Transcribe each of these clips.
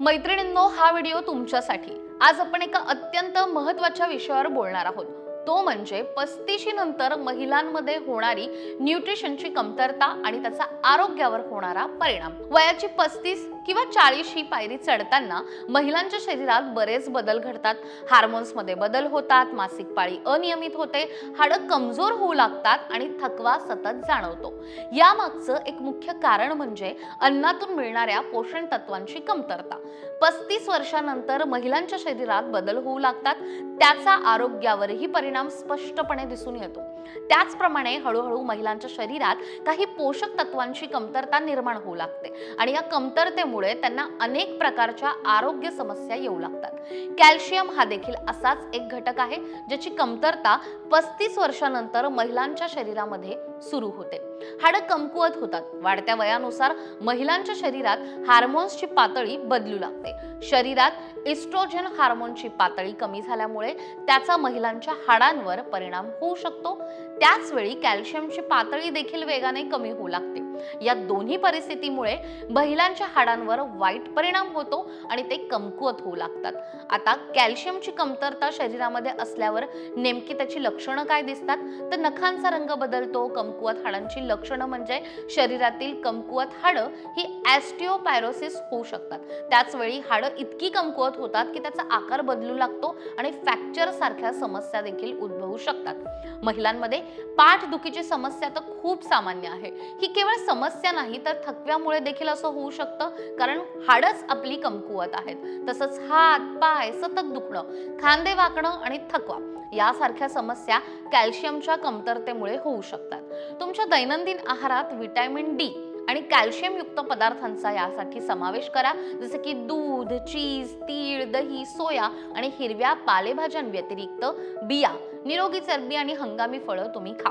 मैत्रिणींनो हा व्हिडिओ तुमच्यासाठी. आज आपण एका अत्यंत महत्त्वाच्या विषयावर बोलणार आहोत. तो म्हणजे पस्तीशी नंतर महिलांमध्ये होणारी न्यूट्रिशनची कमतरता आणि त्याचा आरोग्यावर होणारा परिणाम. वयाची पस्तीस किंवा चाळीस ही पायरी चढताना महिलांच्या शरीरात बरेच बदल घडतात. हार्मोन्समध्ये बदल होतात मासिक पाळी अनियमित होते हाडं कमजोर होऊ लागतात आणि थकवा सतत जाणवतो. यामागचं एक मुख्य कारण म्हणजे अन्नातून मिळणाऱ्या पोषण तत्वांची कमतरता. पस्तीस वर्षानंतर महिलांच्या शरीरात बदल होऊ लागतात. त्याचा आरोग्यावरही परिणाम स्पष्टपणे दिसून येतो. त्याचप्रमाणे हळूहळू महिलांच्या शरीरात काही पोषक तत्वांची कमतरता निर्माण होऊ लागते आणि या कमतरतेमुळे त्यांना अनेक प्रकारच्या आरोग्य समस्या येऊ लागतात. कॅल्शियम हा देखील असाच एक घटक आहे ज्याची कमतरता पस्तीस वर्षानंतर महिलांच्या शरीरामध्ये सुरू होते. हाडं कमकुवत होतात. वाढत्या वयानुसार महिलांच्या शरीरात हार्मोन्सची पातळी बदलू लागते. शरीरात इस्ट्रोजन हार्मोनची पातळी कमी झाल्यामुळे त्याचा महिलांच्या हाडांवर परिणाम होऊ शकतो. त्याचवेळी कॅल्शियमची पातळी देखील वेगाने कमी होऊ लागते. या दोन्ही परिस्थितीमुळे महिलांच्या हाडांवर वाईट परिणाम होतो आणि ते कमकुवत होऊ लागतात. आता कॅल्शियमची कमतरता शरीरामध्ये असल्यावर नेमकी त्याची लक्षणं काय दिसतात? तर नखांचा रंग बदलतो कमकुवत हाडांची लक्षणं म्हणजे शरीरातील कमकुवत हाडं ही ॲस्टिओपायरोसिस होऊ शकतात. त्याच वेळी हाडं इतकी कमकुवत होतात की त्याचा आकार बदलू लागतो आणि फ्रॅक्चर सारख्या समस्या देखील उद्भवू शकतात. महिलांमध्ये पाठदुखीची समस्या तर खूप सामान्य आहे. ही केवळ समस्या नाही तर थकव्यामुळे देखील असं होऊ शकतं. कारण हाडच आपली कमकुवत आहेत. तसंच हात पाय सतत दुखणं खांदे वाकणं आणि थकवा यासारख्या समस्या कॅल्शियमच्या कमतरतेमुळे होऊ शकतात. तुमच्या दैनंदिन आहारात व्हिटॅमिन डी आणि कॅल्शियम युक्त पदार्थांचा यासाठी समावेश करा. जसे की दूध चीज तीळ दही सोया आणि हिरव्या पालेभाज्यांव्यतिरिक्त बिया निरोगी चरबी आणि हंगामी फळं तुम्ही खा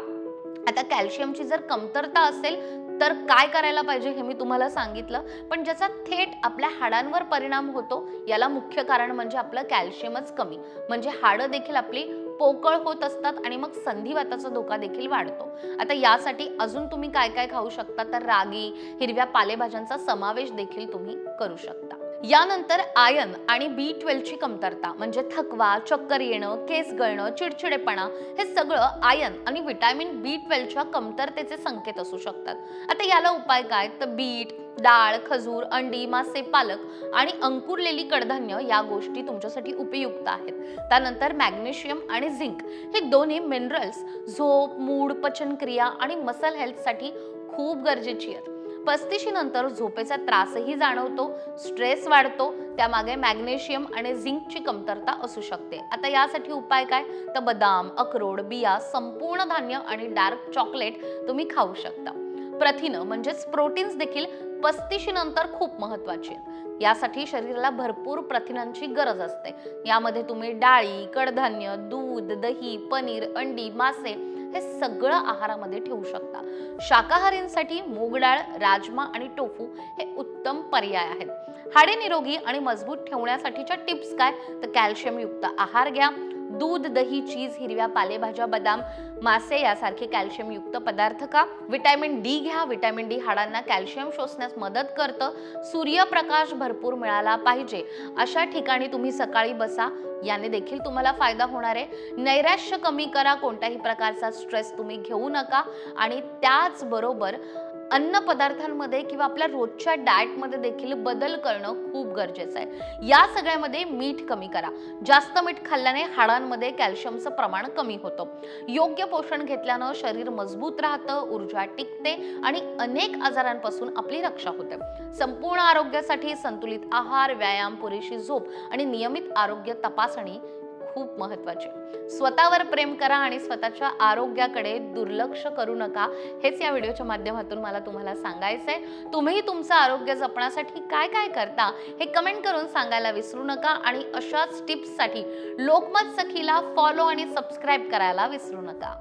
आता कॅल्शियमची जर कमतरता असेल तर काय करायला पाहिजे हे मी तुम्हाला सांगितलं. पण ज्याचा थेट आपल्या हाडांवर परिणाम होतो याला मुख्य कारण म्हणजे आपलं कॅल्शियमच कमी. म्हणजे हाडं देखील आपली पोकळ होत असतात आणि मग संधिवाताचा धोका देखील वाढतो. आता यासाठी अजून तुम्ही काय काय खाऊ शकता? तर रागी हिरव्या पालेभाज्यांचा समावेश देखील तुम्ही करू शकता. यानंतर आयन आणि बी ट्वेल्वची कमतरता म्हणजे थकवा चक्कर येणं केस गळणं चिडचिडेपणा हे सगळं आयन आणि विटॅमिन बी ट्वेल्वच्या कमतरतेचे संकेत असू शकतात. आता याला उपाय काय? तर बीट डाळ खजूर अंडी मासे पालक आणि अंकुरलेली कडधान्य या गोष्टी तुमच्यासाठी उपयुक्त आहेत. त्यानंतर मॅग्नेशियम आणि झिंक हे दोन्ही मिनरल्स झोप मूड पचनक्रिया आणि मसल हेल्थसाठी खूप गरजेची आहेत. पस्तीशी नंतर झोपेचा त्रासही जाणवतो स्ट्रेस वाढतो त्यामागे मॅग्नेशियम आणि झिंकची कमतरता असू शकते. आता यासाठी उपाय काय? तर बदाम अक्रोड बिया संपूर्ण धान्य आणि डार्क चॉकलेट तुम्ही खाऊ शकता. प्रथिनं म्हणजेच प्रोटीन्स देखील पस्तीशी नंतर खूप महत्वाची आहेत. यासाठी शरीराला भरपूर प्रथिनांची गरज असते. यामध्ये तुम्ही डाळी कडधान्य दूध दही पनीर अंडी मासे हे सगळं आहारामध्ये ठेवू शकता. शाकाहारींसाठी मूग डाळ राजमा आणि टोफू हे उत्तम पर्याय आहेत. हाडे निरोगी आणि मजबूत ठेवण्यासाठीच्या टिप्स काय? तर कॅल्शियम युक्त आहार घ्या. दूध दही चीज हिरव्या पालेभाज्या बदाम मासे यासारखे कॅल्शियम युक्त पदार्थ का विटॅमिन डी घ्या. विटॅमिन डी हाडांना कॅल्शियम शोषण्यास मदत करतं. सूर्यप्रकाश भरपूर मिळाला पाहिजे. अशा ठिकाणी तुम्ही सकाळी बसा. याने देखील तुम्हाला फायदा होणार आहे. नैराश्य कमी करा. कोणत्याही प्रकारचा स्ट्रेस तुम्ही घेऊ नका. आणि त्याचबरोबर अन्न पदार्थांमध्ये किंवा आपल्या रोजच्या डाएटमध्ये देखील बदल करणं खूप गरजेचं आहे. या सगळ्यामध्ये मीठ कमी करा. जास्त मीठ खाल्ल्याने हाडांमध्ये कॅल्शियमचं प्रमाण कमी होतं. योग्य पोषण घेतल्यानं शरीर मजबूत राहतं ऊर्जा टिकते आणि अनेक आजारांपासून आपली रक्षा होते. संपूर्ण आरोग्यासाठी संतुलित आहार व्यायाम पुरेशी झोप आणि नियमित आरोग्य तपासणी खूप महत्त्वाचे स्वतःवर प्रेम करा आणि स्वतःच्या आरोग्याकडे दुर्लक्ष करू नका. हेच या व्हिडिओच्या माध्यमातून मला तुम्हाला सांगायचं आहे तुम्ही तुमचं आरोग्य जपण्यासाठी काय काय करता हे कमेंट करून सांगायला विसरू नका आणि अशाच टिप्ससाठी लोकमत सखीला फॉलो आणि सबस्क्राईब करायला विसरू नका.